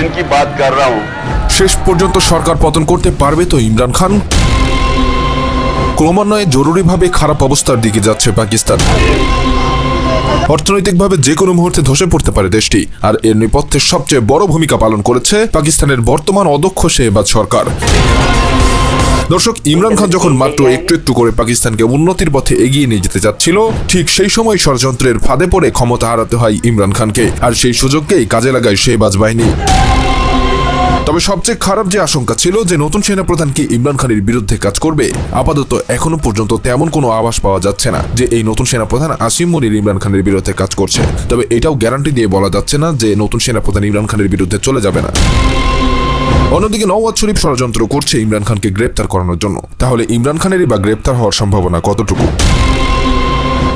इनकी बात कर रहा हूँ শেষ পর্যন্ত সরকার পতন করতে পারবে তো ইমরান খান ক্রমান্বয়ে জরুরিভাবে খারাপ অবস্থার দিকে যাচ্ছে পাকিস্তান অর্থনৈতিকভাবে যে কোনো মুহূর্তে ধসে পড়তে পারে দেশটি আর এর নেপথ্যে সবচেয়ে বড় ভূমিকা পালন করেছে পাকিস্তানের বর্তমান অদক্ষ শেহবাজ সরকার দর্শক, ইমরান খান যখন মাত্র একটু একটু করে পাকিস্তানকে উন্নতির পথে এগিয়ে নিয়ে যেতে যাচ্ছিল ঠিক সেই সময় ষড়যন্ত্রের ফাঁদে পড়ে ক্ষমতা হারাতে হয় ইমরান খানকে। আর সেই সুযোগকেই কাজে লাগায় শেহবাজ বাহিনী। তবে সবচেয়ে খারাপ যে আশঙ্কা ছিল যে নতুন সেনাপ্রধান কি ইমরান খানের বিরুদ্ধে কাজ করবে, আপাতত এখনও পর্যন্ত তেমন কোনো আভাস পাওয়া যাচ্ছে না যে এই নতুন সেনাপ্রধান আসিম মনির ইমরান খানের বিরুদ্ধে কাজ করছে। তবে এটাও গ্যারান্টি দিয়ে বলা যাচ্ছে না যে নতুন সেনাপ্রধান ইমরান খানের বিরুদ্ধে চলে যাবে না। অন্যদিকে নওয়াজ শরীফ ষড়যন্ত্র করছে ইমরান খানকে গ্রেপ্তার করানোর জন্য। তাহলে ইমরান খানেরই বা গ্রেপ্তার হওয়ার সম্ভাবনা কতটুকু?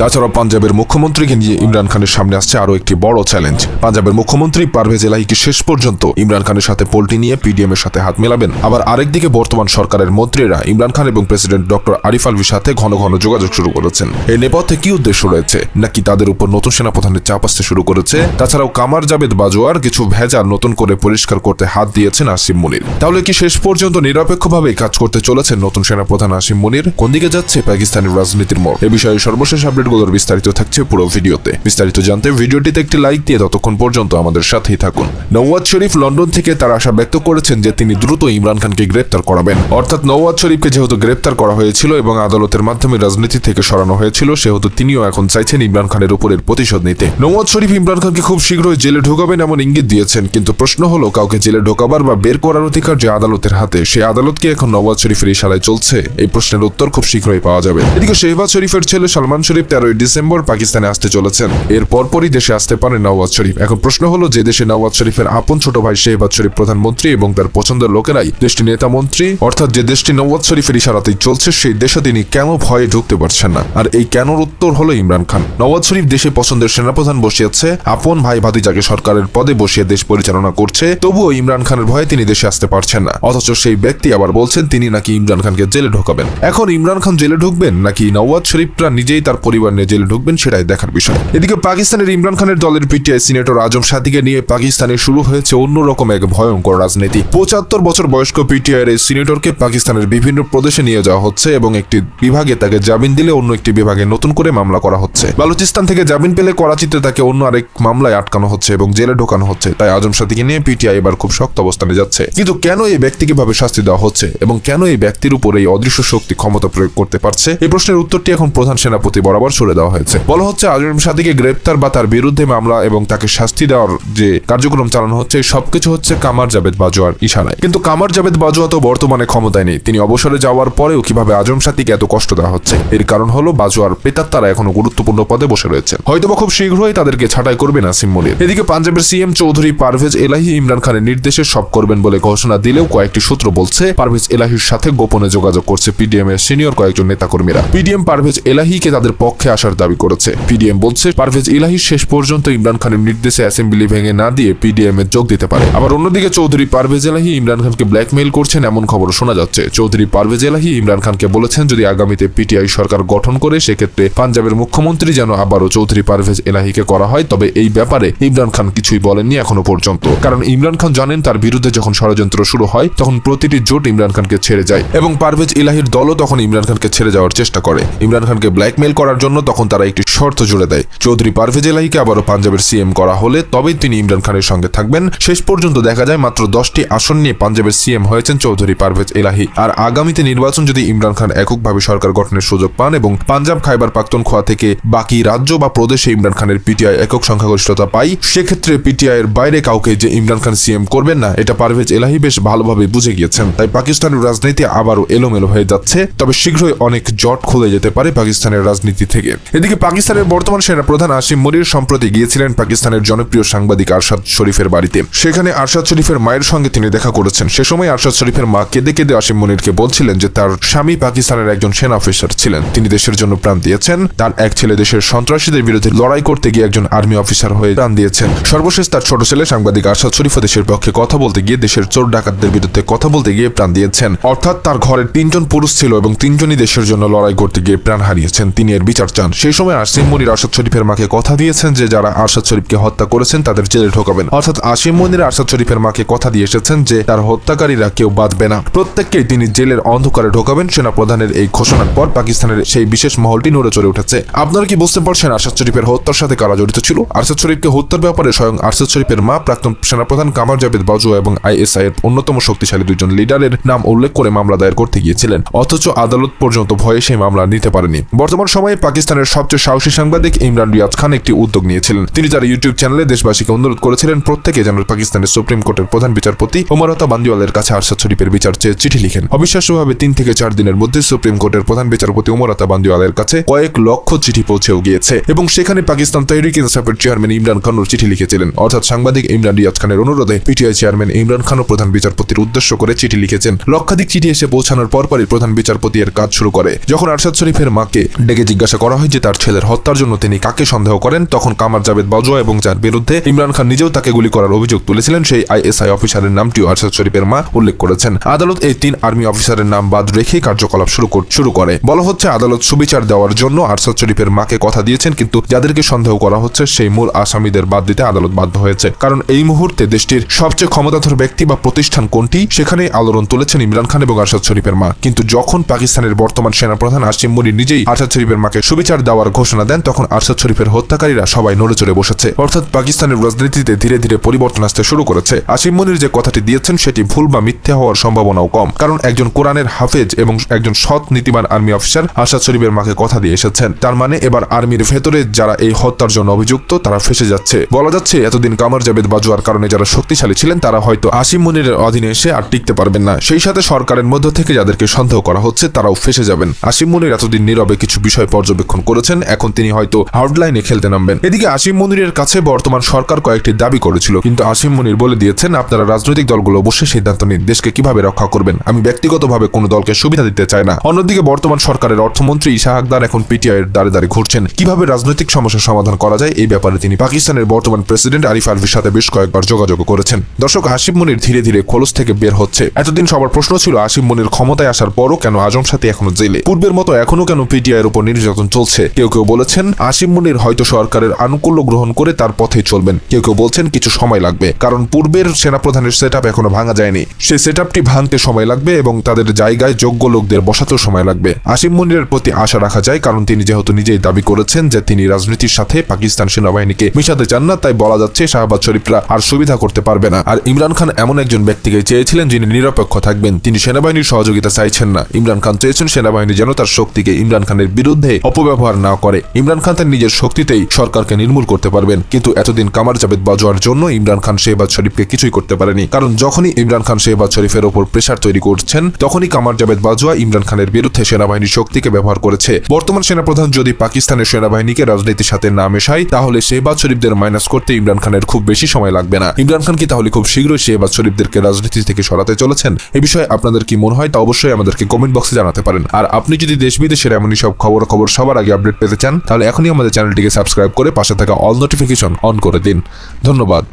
তাছাড়া পাঞ্জাবের মুখ্যমন্ত্রীকে নিয়ে ইমরান খানের সামনে আসছে আরও একটি বড় চ্যালেঞ্জ। পাঞ্জাবের মুখ্যমন্ত্রী পারভেজ এলাহিকে শেষ পর্যন্ত ইমরান খানের সাথে পোল্টি নিয়ে পিডিএম এর সাথে হাত মেলাবেন। আবার আরেকদিকে বর্তমান সরকারের মন্ত্রীরা ইমরান খান এবং প্রেসিডেন্ট ডক্টর আরিফ আলভির সাথে ঘন ঘন যোগাযোগ শুরু করেছেন। এই নেপথ্যে কি উদ্দেশ্য রয়েছে? নাকি তাদের উপর নতুন সেনাপ্রধানের চাপ আসতে শুরু করেছে? তাছাড়াও কামার জাবেদ বাজোয়ার কিছু ভেজাল নতুন করে পরিষ্কার করতে হাত দিয়েছেন আসিম মুনির। তাহলে কি শেষ পর্যন্ত নিরপেক্ষভাবে কাজ করতে চলেছেন নতুন সেনাপ্রধান আসিম মুনির? কোন দিকে যাচ্ছে পাকিস্তানের রাজনীতির মোড়? এ বিষয়ে সর্বশেষ আপডেটগুলোর বিস্তারিত থাকছে পুরো ভিডিওতে। বিস্তারিত জানতে ভিডিওটিতে একটি লাইক দিয়ে ততক্ষণ পর্যন্ত আমাদের সাথেই থাকুন। নওয়াজ শরীফ লন্ডন থেকে তার আশা ব্যক্ত করেছেন যে তিনি দ্রুত ইমরান খানকে গ্রেপ্তার করাবেন। অর্থাৎ নওয়াজ শরীফকে যেহেতু গ্রেপ্তার করা হয়েছিল এবং আদালতের মাধ্যমে রাজনীতি থেকে সরানো হয়েছিল, সেহেতু তিনিও এখন চাইছেন ইমরান খানের উপরের প্রতিশোধ নিতে। নওয়াজ শরীফ ইমরান খানকে খুব শীঘ্রই জেলে ঢোকাবেন এমন ইঙ্গিত দিয়েছেন, কিন্তু প্রশ্ন হলো, কাউকে জেলে ঢোকাবার বা বের করার অধিকার যে আদালতের হাতে সেই আদালত কি এখন নওয়াজ শরীফের ইশারায় চলছে? এই প্রশ্নের উত্তর খুব শীঘ্রই পাওয়া যাবে। এদিকে শেহবাজ শরীফের ছেলে সালমান শরীফ তেরোই ডিসেম্বর পাকিস্তানে আসতে চলেছেন। এর পরপরই দেশে আসতে পারে নওয়াজ শরীফ। এখন প্রশ্ন হলো, যে দেশে নওয়াজ শরীফের আপন ছোট ভাই শেহবাজ শরীফ প্রধানমন্ত্রী এবং তার পছন্দের লোকেরাই দেশটি নেতা মন্ত্রী, অর্থাৎ যে দেশটি নওয়াজ শরীফের ইশারাতেই চলছে, সেই দেশে তিনি কেন ভয়ে ঢুকতে পারছেন না? আর এই কেনর উত্তর হলো ইমরান খান। নওয়াজ শরীফ দেশে পছন্দের সেনাপ্রধান বসিয়েছে, আপন ভাই ভাতিজাকে সরকারের পদে বসিয়ে দেশ পরিচালনা করছে, তবুও ইমরান খানের ভয়ে তিনি দেশে আসতে পারছেন না। অথচ সেই ব্যক্তি আবার বলছেন, তিনি নাকি ইমরান খানকে জেলে ঢোকাবেন। এখন ইমরান খান জেলে ঢুকবেন, নাকি নওয়াজ শরীফরা নিজেই তার পরিবার নিয়ে জেলে ঢুকবেন সেটাই দেখার বিষয়। এদিকে পাকিস্তানের ইমরান খানের দলের পিটিআই সিনেটর আজম সাদিকে নিয়ে পাকিস্তানে শুরু হয়েছে অন্যরকম এক ভয়ঙ্কর রাজনীতি। পঁচাত্তর বছর বয়স্ক পিটিআই এর এই সিনেটরকে পাকিস্তানের বিভিন্ন প্রদেশে নিয়ে যাওয়া হচ্ছে এবং একটি বিভাগে তাকে জামিন দিলে অন্য একটি বিভাগে নতুন করে মামলা করা হচ্ছে। বালুচিস্তান থেকে জামিন পেলে করাচিতে তাকে অন্য আরেক মামলায় আটকানো হচ্ছে এবং জেলে ঢোকানো হচ্ছে। তাই আজম সাদিকে নিয়ে পিটিআই এবার খুব শক্ত অবস্থানে যাচ্ছে। কিন্তু কেন এই ব্যক্তিকে ভাবে শাস্তি দেওয়া হচ্ছে এবং কেন এই ব্যক্তির উপর এই অদৃশ্য শক্তি ক্ষমতা প্রয়োগ করতে পারছে? এই প্রশ্নের উত্তরটি এখন প্রধান সেনাপতি বরাবর সরে দেওয়া হয়েছে। বলা হচ্ছে আজম সাদিকে গ্রেপ্তার বা তার বিরুদ্ধে মামলা এবং তাকে শাস্তি দেওয়ার যে কার্যক্রম চালানো হচ্ছে সবকিছু হচ্ছে কামার জাবেদ বাজোয়ার ইশারায়। কিন্তু কামার জাবেদ বাজোয়া তো বর্তমানে ক্ষমতায় নেই। তিনি অবসরে যাওয়ার পরেও কীভাবে আজম সাদিকে এত কষ্ট দেওয়া হচ্ছে, এর কারণ হলো বাজোয়ার তারা এখনও গুরুত্বপূর্ণ পদে বসে রয়েছেন হয়তোবা খুব শীঘ্রই তাদেরকে ছাঁটাই করবেন আসিম মনির। এদিকে পাঞ্জাবের সিএম চৌধুরী পারভেজ এলাহি ইমরান খানের নির্দেশে সব করবেন বলে ঘোষণা দিলেও কয়েকটি সূত্র বলছে, পারভেজ এলাহির সাথে গোপনে যোগাযোগ করছে পিডিএম এর সিনিয়র কয়েকজন নেতাকর্মীরা। পিডিএম পারভেজ এলাহিকে তাদের পক্ষে আসার দাবি করেছে। পিডিএম বলছে, পারভেজ এলাহি শেষ পর্যন্ত ইমরান খানের নির্দেশে অ্যাসেম্বলি ভেঙে না দিয়ে পিডিএম এ যোগ দিতে পারে। আবার অন্যদিকে চৌধুরী পারভেজ এলাহি ইমরান খানকে ব্ল্যাকমেইল করছেন এমন খবর শোনা যাচ্ছে। চৌধুরী পারভেজ এলাহি ইমরান খানকে বলেছেন, যদি আগামীতে পিটিআই সরকার গঠন করে, সেক্ষেত্রে পাঞ্জাবের মুখ্যমন্ত্রী যেন আবারও চৌধুরী পারভেজ এলাহিকে করা হয়, তবে এই ব্যাপারে ইমরান খান কিছুই বলেননি এখনও পর্যন্ত। কারণ ইমরান খান জানেন, তার বিরুদ্ধে যখন ষড়যন্ত্র শুরু হয়, তখন প্রতিটি জোট ইমরান খানকে ছেড়ে যায়। এবং পারভেজ ইলাহির দলও তখন ইমরান খানকে ছেড়ে যাওয়ার চেষ্টা করে। ইমরান খানকে ব্ল্যাকমেইল করার জন্য তখন তারা একটি শর্ত জুড়ে দেয়। চৌধুরী পারভেজ এলাহিকে আবারও পাঞ্জাবের সিএম করা হলে তবেই তিনি ইমরান খানের সঙ্গে থাকবেন। শেষ পর্যন্ত দেখা যায় মাত্র দশটি আসন নিয়ে পাঞ্জাবের সিএম হয়েছেন চৌধুরী পারভেজ এলাহি। আর আগামীতে নির্বাচন যদি ইমরান খান এককভাবে সরকার গঠনের সুযোগ পান এবং পাঞ্জাব খাইবার পাখতুনখোয়া থেকে বাকি রাজ্য বা প্রদেশে ইমরান খানের পিটিআই একক সংখ্যাগরিষ্ঠতা পাই, সেক্ষেত্রে পিটিআই এর বাইরে কাউকে যে ইমরান খান সিএম করবেন না, এটা পারভেজ এলাহি বেশ ভালোভাবে বুঝে গিয়েছেন। তাই পাকিস্তানের রাজনীতি আবারও এলোমেলো হয়ে যাচ্ছে। তবে শীঘ্রই অনেক জট খুলে যেতে পারে পাকিস্তানের রাজনীতি থেকে। এদিকে পাকিস্তানের বর্তমান সেনা প্রধান আসিম মনির সম্প্রতি গিয়েছিলেন পাকিস্তানের জনপ্রিয় সাংবাদিক আরশাদ শরীফের বাড়িতে। সেখানে আরশাদ শরীফের মায়ের সঙ্গে তিনি দেখা করেছেন। সে সময় আরশাদ শরীফের মা কেঁদে কেঁদে আসিম মনিরকে বলছিলেন যে তার স্বামী পাকিস্তানের একজন সেনা অফিসার ছিলেন। তিনি দেশের জন্য প্রাণ দিয়েছেন। তার এক ছেলে দেশের সন্ত্রাসীদের বিরুদ্ধে লড়াই করতে গিয়ে একজন আর্মি অফিসার হয়ে প্রাণ দিয়েছেন। সর্বশেষ তার ছোট ছেলে সাংবাদিক আরশাদ শরীফ দেশের পক্ষে কথা বলতে গিয়ে দেশের চোর ডাকাতদের বিরুদ্ধে কথা বলতে গিয়ে প্রাণ দিয়েছেন। অর্থাৎ তার ঘরের তিনজন পুরুষ ছিল এবং তিনজনই দেশের জন্য লড়াই করতে গিয়ে প্রাণ হারিয়েছেন। তিনি এর বিচার বিচার চান। সেই সময় আসিম মনির আরশাদ শরীফের মাকে কথা দিয়েছেন যে যারা আরশাদ শরীফকে হত্যা করেছেন, তাদের জেলে ঢোকাবেন। অর্থাৎ আসিম মনির আরশাদ শরীফের মাকে কথা দিয়ে এসেছেন যে তার হত্যাকারীরা কেউ বাঁচবে না। প্রত্যেককেই তিনি জেলের অন্ধকারে ঢোকাবেন সেনা প্রধানের এই ঘোষণার পর পাকিস্তানের সেই বিশেষ মহলটি নড়ে চড়ে উঠেছে। আপনারা কি বুঝতে পারছেন আরশাদ শরীফের হত্যার সাথে কারা জড়িত ছিল? আরশাদ শরীফকে হত্যার ব্যাপারে স্বয়ং আরশাদ শরীফের মা, প্রাক্তন সেনাপ্রধান কামার জাভেদ বাজুয়া এবং আইএসআই এর অন্যতম শক্তিশালী দুজন লিডারের নাম উল্লেখ করে মামলা দায়ের করতে গিয়েছিলেন। অথচ আদালত পর্যন্ত ভয়ে সেই মামলা নিতে পারেনি। বর্তমান সময়ে পাকিস্তানের সবচেয়ে সাহসী সাংবাদিক ইমরান রিয়াজ খান একটি উদ্যোগ নিয়েছিলেন। তিনি তার ইউটিউব চ্যানেলে দেশবাসীকে অনুরোধ করেছিলেন, প্রত্যেকে যেন পাকিস্তানের সুপ্রিম কোর্টের প্রধান বিচারপতি ওমরতা বান্দিওয়ালের কাছে আরশাদ শরীফের বিচার চেয়ে চিঠি লিখেন। অবিশ্বাস্যভাবে তিন থেকে চার দিনের মধ্যে সুপ্রিম কোর্টের প্রধান বিচারপতি ওমরতা বান্দিওয়ালের কাছে কয়েক লক্ষ চিঠি পৌঁছেও গিয়েছে এবং সেখানে পাকিস্তান তহরিক ইনসাফের চেয়ারম্যান ইমরান খানও চিঠি লিখেছিলেন। অর্থাৎ সাংবাদিক ইমরান রিয়াজ খানের অনুরোধে পিটিআই চেয়ারম্যান ইমরান খানও প্রধান বিচারপতির উদ্দেশ্য করে চিঠি লিখেছেন। লক্ষাধিক চিঠি এসে পৌঁছানোর পরপরই প্রধান বিচারপতি এর কাজ শুরু করে, যখন আরশাদ শরীফের মাকে ডেকে জিজ্ঞাসা করা হয় যে তার ছেলের হত্যার জন্য তিনি কাকে সন্দেহ করেন, তখন কামার জাবেদ বাজোয়া এবং যার বিরুদ্ধে ইমরান খান নিজেও তাকে গুলি করার অভিযোগ তুলেছিলেন, সেই আইএসআই অফিসারের নামটিও আরশাদ শরীফের মা উল্লেখ করেছেন। আদালত এই তিন আর্মি অফিসারের নাম বাদ রেখে কার্যকলাপ শুরু শুরু করে। বলা হচ্ছে, আদালত সুবিচার দেওয়ার জন্য আরশাদ শরীফের মাকে কথা দিয়েছেন, কিন্তু যাদেরকে সন্দেহ করা হচ্ছে, সেই মূল আসামিদের বাদ দিতে আদালত বাধ্য হয়েছে। কারণ এই মুহূর্তে দেশটির সবচেয়ে ক্ষমতাধর ব্যক্তি বা প্রতিষ্ঠান কোনটি সেখানে আলোড়ন তুলেছেন ইমরান খান এবং আরশাদ শরীফের মা। কিন্তু যখন পাকিস্তানের বর্তমান সেনাপ্রধান আসিম মুনি নিজেই আরশাদ শরীফের মাকে সুবিচার দেওয়ার ঘোষণা দেন, তখন আরশাদ শরীফের হত্যাকারীরা সবাই নড়ে চড়ে বসেছে। অর্থাৎ পাকিস্তানের রাজনীতিতে ধীরে ধীরে পরিবর্তন আসতে শুরু করেছে। আসিম মুনির যে কথাটি দিয়েছেন, সেটি ভুল বা মিথ্যে হওয়ার সম্ভাবনাও কম। কারণ একজন কোরআনের হাফেজ এবং একজন সৎ নীতিবান আর্মি অফিসার আরশাদ শরীফের মাকে কথা দিয়ে এসেছেন। তার মানে এবার আর্মির ভেতরে যারা এই হত্যার জন্য অভিযুক্ত, তারা ফেসে যাচ্ছে। বলা যাচ্ছে, এতদিন কামার জাবেদ বাজুয়ার কারণে যারা শক্তিশালী ছিলেন, তারা হয়তো আসিম মুনিরের অধীনে এসে আর টিকতে পারবেন না। সেই সাথে সরকারের মধ্য থেকে যাদেরকে সন্দেহ করা হচ্ছে, তারাও ফেসে যাবেন। আসিম মুনির এতদিন নীরবে কিছু বিষয় পর্যবেক্ষণ করেছেন, এখন তিনি হয়তো আউটলাইনে খেলতে নামবেন। এদিকে আসিম মুনিরের কাছে বর্তমান সরকার কয়েকটি দাবি করেছিল, কিন্তু আসিম মুনির বলে দিয়েছেন, আপনারা রাজনৈতিক দলগুলো অবশ্যই সিদ্ধান্ত নিন দেশকে কীভাবে রক্ষা করবেন। আমি ব্যক্তিগতভাবে কোনো দলকে সুবিধা দিতে চাই না। অন্যদিকে বর্তমান সরকারের অর্থমন্ত্রী ইশা এখন পিটিআই এর দাঁড়ে দাঁড়িয়ে ঘুরছেন। কীভাবে রাজনৈতিক সমস্যার সমাধান করা যায়, এই ব্যাপারে তিনি পাকিস্তানের বর্তমান প্রেসিডেন্ট আরিফ আলভির সাথে বেশ কয়েকবার যোগাযোগ করেছেন। দর্শক আসিফ মুনির ধীরে ধীরে খোলস থেকে বের হচ্ছে। এতদিন সবার প্রশ্ন ছিল আসিফ মুনির ক্ষমতায় আসার পরও কেন আজম সাথে এখনও জেলে? পূর্বের মতো এখনও কেন পিটিআই এর উপর নির্যাতন চলছে। কেউ কেউ বলেছেন আসিফ মুনির হয়তো সরকারের আনুকূল্য গ্রহণ করে তার পথে চলবেন। কেউ কেউ বলছেন, কিছু সময় লাগবে। কারণ পূর্বের সেনাপ্রধানের সেট আপ এখনও ভাঙা যায়নি। সেই সেট ভাঙতে সময় লাগবে এবং তাদের জায়গায় যোগ্য লোকদের বসাতেও সময় লাগবে। আসিফ মুনিরের প্রতি আশা রাখা যায়, কারণ তিনি যেহেতু নিজেই দাবি করেছেন যে তিনি রাজনীতির সাথে পাকিস্তান সেনাবাহিনীকে মিশাতে চান না, তাই বলা যাচ্ছে শাহবাজ শরীফরা আর সুবিধা করতে পারবে না। আর ইমরান খান এমন একজন ব্যক্তিকে চেয়েছিলেন যিনি নিরপেক্ষ থাকবেন। তিনি সেনাবাহিনীর সহযোগিতা চাইছেন না। ইমরান খান চেয়েছেন সেনাবাহিনী যেন তার শক্তিকে ইমরান খানের বিরুদ্ধে অপব্যবহার না করে। ইমরান খান তার নিজের শক্তিতেই সরকারকে নির্মূল করতে পারবেন। কিন্তু এতদিন কামার জাবেদ বাজোয়ার জন্য ইমরান খান শেহবাজ শরীফকে কিছুই করতে পারেনি। কারণ যখনই ইমরান খান শেহবাজ শরীফের ওপর প্রেশার তৈরি করছেন, তখনই কামার জাবেদ বাজোয়া ইমরান খানের বিরুদ্ধে সেনাবাহিনীর শক্তিকে ব্যবহার করেছে। বর্তমান সেনাপ্রধান যদি পাকিস্তানের সেনাবাহিনীকে রাজনীতির সাথে না মেশায়, তাহলে শেহবাজ শরীফদের মাইনাস করতে ইমরান খানের খুব বেশি সময় লাগবে না। ইমরান খান কি তাহলে খুব শীঘ্রই শেহবাজ শরীফদেরকে রাজনীতি থেকে সরাতে চলেছেন? এ বিষয়ে আপনাদের কি মনে হয়? তা অবশ্যই আমাদেরকে কমেন্ট বক্সে জানাতে পারেন। আর আপনি যদি দেশ বিদেশের এমনই সব খবর খবর সবার আগে আপডেট পেতে চান, তাহলে এখনই আমাদের চ্যানেলটিকে সাবস্ক্রাইব করে পাশে থাকা অল নোটিফিকেশন অন করে দিন। ধন্যবাদ।